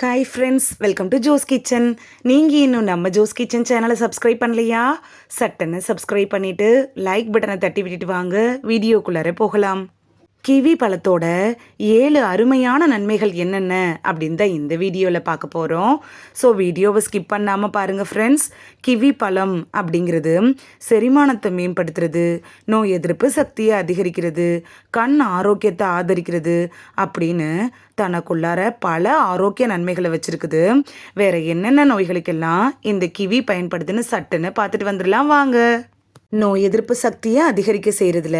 Hi friends welcome to Jose kitchen நீங்கள் இன்னும் நம்ம ஜோஸ் கிச்சன் சேனலை சப்ஸ்கிரைப் பண்ணலையா? சட்டனை சப்ஸ்கிரைப் பண்ணிவிட்டு லைக் பட்டனை தட்டி விட்டுட்டு வாங்க. வீடியோக்குள்ளார போகலாம். கிவி பழத்தோட ஏழு அருமையான நன்மைகள் என்னென்ன அப்படின்னு தான் இந்த வீடியோவில் பார்க்க போகிறோம் ஸோ வீடியோவை ஸ்கிப் பண்ணாமல் பாருங்கள் ஃப்ரெண்ட்ஸ் கிவி பழம் அப்படிங்கிறது செரிமானத்தை மேம்படுத்துறது நோய் எதிர்ப்பு சக்தியை அதிகரிக்கிறது கண் ஆரோக்கியத்தை ஆதரிக்கிறது அப்படின்னு தனக்குள்ளார பல ஆரோக்கிய நன்மைகளை வச்சுருக்குது. வேறு என்னென்ன நோய்களுக்கெல்லாம் இந்த கிவி பயன்படுதுன்னு சட்டுன்னு பார்த்துட்டு வந்துடலாம். வாங்க. நோய் எதிர்ப்பு சக்தியை அதிகரிக்க செய்கிறதுல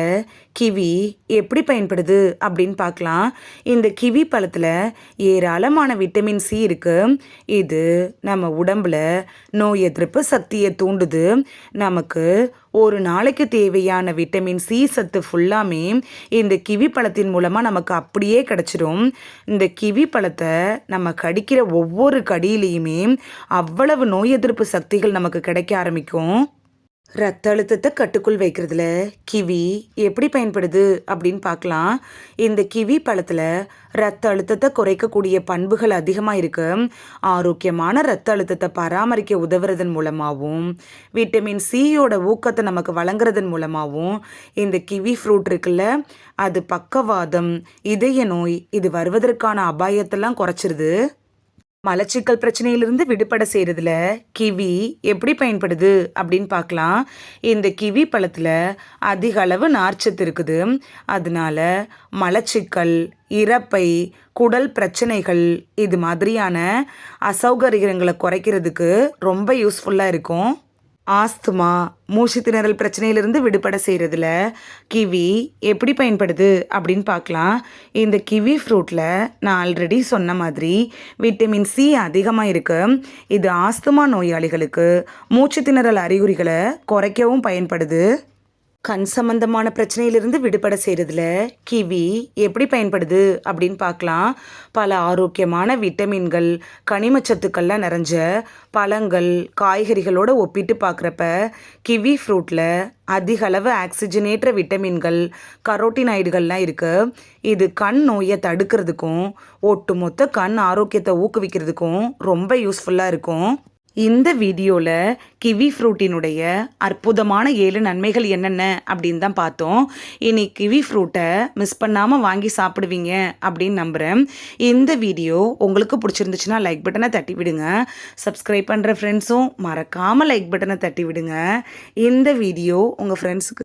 கிவி எப்படி பயன்படுது அப்படின்னு பார்க்கலாம். இந்த கிவி பழத்தில் ஏராளமான விட்டமின் சி இருக்குது இது நம்ம உடம்புல நோய் எதிர்ப்பு சக்தியை தூண்டுது. நமக்கு ஒரு நாளைக்கு தேவையான விட்டமின் சி சத்து ஃபுல்லாமே இந்த கிவி பழத்தின் மூலமாக நமக்கு அப்படியே கிடச்சிரும். இந்த கிவி பழத்தை நம்ம கடிக்கிற ஒவ்வொரு கடியிலையுமே அவ்வளவு நோய் எதிர்ப்பு சக்திகள் நமக்கு கிடைக்க ஆரம்பிக்கும். ரத்த அழுத்தத்தை கட்டுக்குள் வைக்கிறதுல கிவி எப்படி பயன்படுது அப்படின்னு பார்க்கலாம். இந்த கிவி பழத்தில் ரத்த அழுத்தத்தை குறைக்கக்கூடிய பண்புகள் அதிகமாக இருக்கு. ஆரோக்கியமான ரத்த அழுத்தத்தை பராமரிக்க உதவுறதன் மூலமாகவும் விட்டமின் சியோட ஊக்கத்தை நமக்கு வழங்குறதன் மூலமாகவும் இந்த கிவி ஃப்ரூட் இருக்குல்ல அது பக்கவாதம் இதய நோய் இது வருவதற்கான அபாயத்தெல்லாம் குறைச்சிருது. மலச்சிக்கல் பிரச்சனையிலிருந்து விடுபட செய்கிறதுல கிவி எப்படி பயன்படுது அப்படின்னு பார்க்கலாம். இந்த கிவி பழத்தில் அதிக அளவு நார்ச்சத்து இருக்குது. அதனால மலச்சிக்கல் இறப்பை குடல் பிரச்சனைகள் இது மாதிரியான அசௌகரியங்களை குறைக்கிறதுக்கு ரொம்ப யூஸ்ஃபுல்லாக இருக்கும். ஆஸ்துமா மூச்சு திணறல் பிரச்சனையிலிருந்து விடுபட செய்கிறதுல கிவி எப்படி பயன்படுது அப்படின்னு பார்க்கலாம். இந்த கிவி ஃப்ரூட்டில் நான் ஆல்ரெடி சொன்ன மாதிரி விட்டமின் சி அதிகமாக இருக்குது இது ஆஸ்துமா நோயாளிகளுக்கு மூச்சு திணறல் அறிகுறிகளை குறைக்கவும் பயன்படுது. கண் சம்பந்தமான பிரச்சனையிலிருந்து விடுபட செய்கிறதுல கிவி எப்படி பயன்படுது அப்படின்னு பார்க்கலாம். பல ஆரோக்கியமான விட்டமின்கள் கனிமச்சத்துக்கள்லாம் நிறைஞ்ச பழங்கள் காய்கறிகளோடு ஒப்பிட்டு பார்க்குறப்ப கிவி ஃப்ரூட்டில் அதிக அளவு ஆக்சிஜனேற்ற விட்டமின்கள் கரோட்டினாய்டுகள்லாம் இருக்குது இது கண் நோயை தடுக்கிறதுக்கும் ஒட்டுமொத்த கண் ஆரோக்கியத்தை ஊக்குவிக்கிறதுக்கும் ரொம்ப யூஸ்ஃபுல்லாக இருக்கும். இந்த வீடியோவில் கிவி ஃப்ரூட்டினுடைய அற்புதமான ஏழு நன்மைகள் என்னென்ன அப்படின்னு தான் பார்த்தோம். இனி கிவி ஃப்ரூட்டை மிஸ் பண்ணாமல் வாங்கி சாப்பிடுவீங்க அப்படின்னு நம்புகிறேன் இந்த வீடியோ உங்களுக்கு பிடிச்சிருந்துச்சுன்னா லைக் பட்டனை தட்டி விடுங்க. சப்ஸ்கிரைப் பண்ணுற ஃப்ரெண்ட்ஸும் மறக்காமல் லைக் பட்டனை தட்டி விடுங்க. இந்த வீடியோ உங்கள் ஃப்ரெண்ட்ஸுக்கு